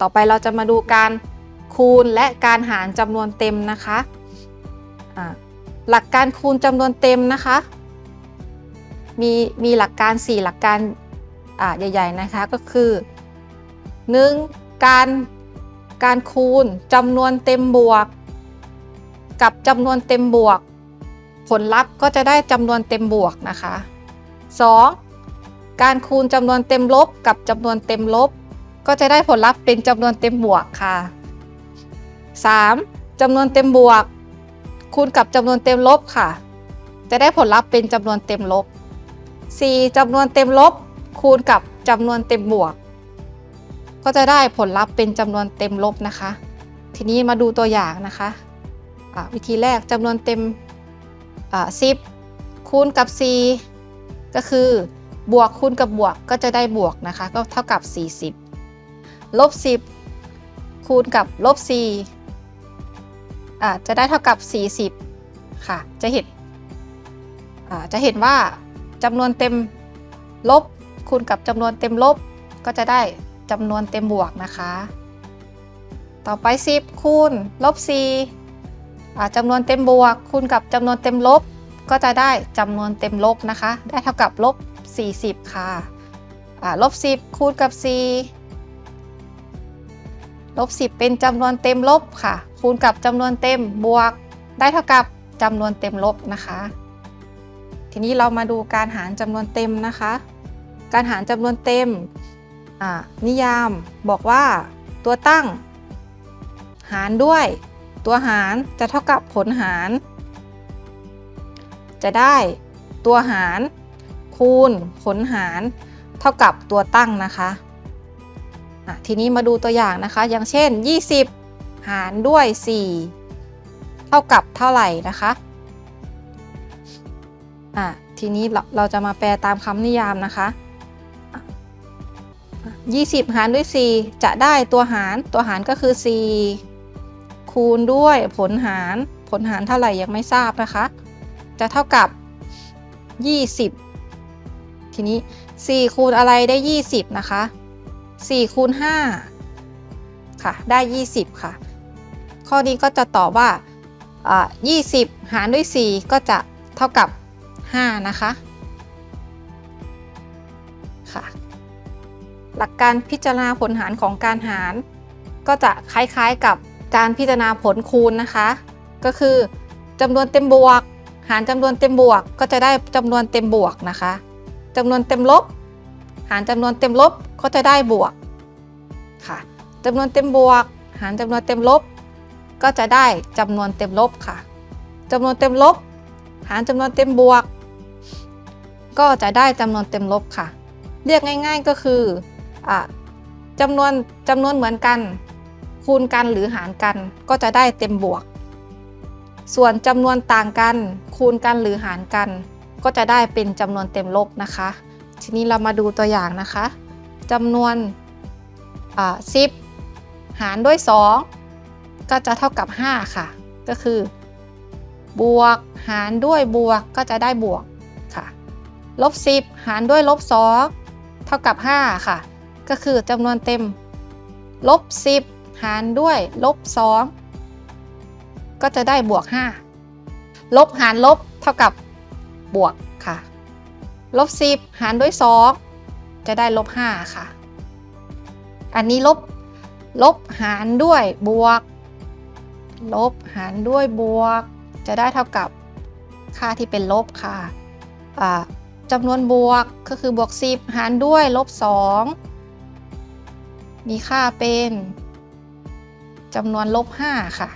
ต่อไปเราจะมาดูการคูณและการหารจำนวนเต็มนะคะอ่าหลักการคูณจำนวนเต็มนะคะ มีมีหลักการ 4 หลักการใหญ่ๆนะคะก็คือ 1. การการคูณจำนวนเต็มบวก กับจำนวนเต็มบวก ผลลัพธ์ก็จะได้จำนวนเต็มบวกนะคะ 2. การคูณจำนวนเต็มลบกับจำนวนเต็มลบ ก็จะได้ผลลัพธ์เป็นจำนวนเต็มบวกค่ะ 3. จำนวนเต็มบวก คูณกับจำนวนเต็มลบค่ะ จะได้ผลลัพธ์เป็นจำนวนเต็มลบ 4. จำนวนเต็มลบ คูณกับจำนวนเต็มบวก ก็จะได้ผลลัพธ์เป็นจำนวนเต็มลบนะคะ ทีนี้มาดูตัวอย่างนะคะะวิธีแรกจำนวนเต็มสิบคูณกับ 4 ก็คือบวกคูณกับบวกก็จะได้บวกนะคะ ก็เท่ากับ 40 ลบ10 คูณกับลบ4อ่าจะได้เท่ากับ 40 ค่ะ จะเห็นอ่าจะเห็นว่าจำนวนเต็มลบคูณกับจำนวนเต็มลบ ก็จะได้จำนวนเต็มบวกนะคะ ต่อไป 10 คูณลบ4อ่าจำนวนเต็มบวก คูณกับจำนวนเต็มลบ ก็จะได้จำนวนเต็มลบนะคะ ได้เท่ากับลบ40 ค่ะอ่าลบ 10 คูณกับ 4 ลบ 10 เป็นจำนวนเต็มลบค่ะ คูณกับจำนวนเต็มบวก ได้เท่ากับจำนวนเต็มลบนะคะ ทีนี้เรามาดูการหารจำนวนเต็มนะคะ การหารจำนวนเต็มนิยามบอกว่าตัวตั้ง หารด้วย ตัวหารจะเท่ากับผลหาร จะได้ตัวหาร คูณผลหาร เท่ากับตัวตั้งนะคะะ ทีนี้มาดูตัวอย่างนะคะ อย่างเช่น 20 หารด้วย 4 เท่ากับเท่าไหร่นะคะะทีนี้เราเราจะมาแปลตามคำนิยามนะคะ 20 หารด้วย 4 จะได้ตัวหาร ตัวหารก็คือ 4 คูณด้วยผลหาร ผลหารเท่าไหร่ยังไม่ทราบนะคะ จะเท่ากับ 20 ทีนี้ 4 คูณอะไรได้ 20 นะคะ 4คูณ5ค่ะได้ 20 ค่ะ ข้อนี้ก็จะตอบว่า 20 หารด้วย 4 ก็จะเท่ากับ 5 นะคะค่ะ หลักการพิจารณาผลหารของการหาร ก็จะคล้ายๆกับการพิจารณาผลคูณนะคะ ก็คือจำนวนเต็มบวก หารจำนวนเต็มบวก ก็จะได้จำนวนเต็มบวกนะคะจำนวนเต็มลบ หารจำนวนเต็มลบก็จะได้บวกค่ะจำนวนเต็มบวก หารจำนวนเต็มลบ ก็จะได้จำนวนเต็มลบค่ะจำนวนเต็มลบ หารจำนวนเต็มบวก ก็จะได้จำนวนเต็มลบค่ะ เรียกง่าย ๆก็คืออจำนวนจำนวนเหมือนกัน คูณกันหรือหารกันก็จะได้เต็มบวก ส่วนจำนวนต่างกัน คูณกันหรือหารกัน ก็จะได้เป็นจำนวนเต็มลบนะคะ ทีนี้เรามาดูตัวอย่างนะคะจำนวนสิบหารด้วย 2 ก็จะเท่ากับ 5 ค่ะ ก็คือ บวกหารด้วยบวกก็จะได้บวกค่ะลบ 10 หารด้วยลบ 2 เท่ากับ 5 ค่ะ ก็คือจำนวนเต็มลบ 10 หารด้วยลบ 2 ก็จะได้บวก 5 ลบหารลบเท่ากับบวก ลบ10 หารด้วย 2 จะได้ลบ5ค่ะ อันนี้ลบลบหารด้วยบวก ลบหารด้วยบวก จะได้เท่ากับค่าที่เป็นลบค่ะจำนวนบวกก็คือบวก 10 หารด้วยลบ 2 มีค่าเป็นจำนวนลบ 5 ค่ะ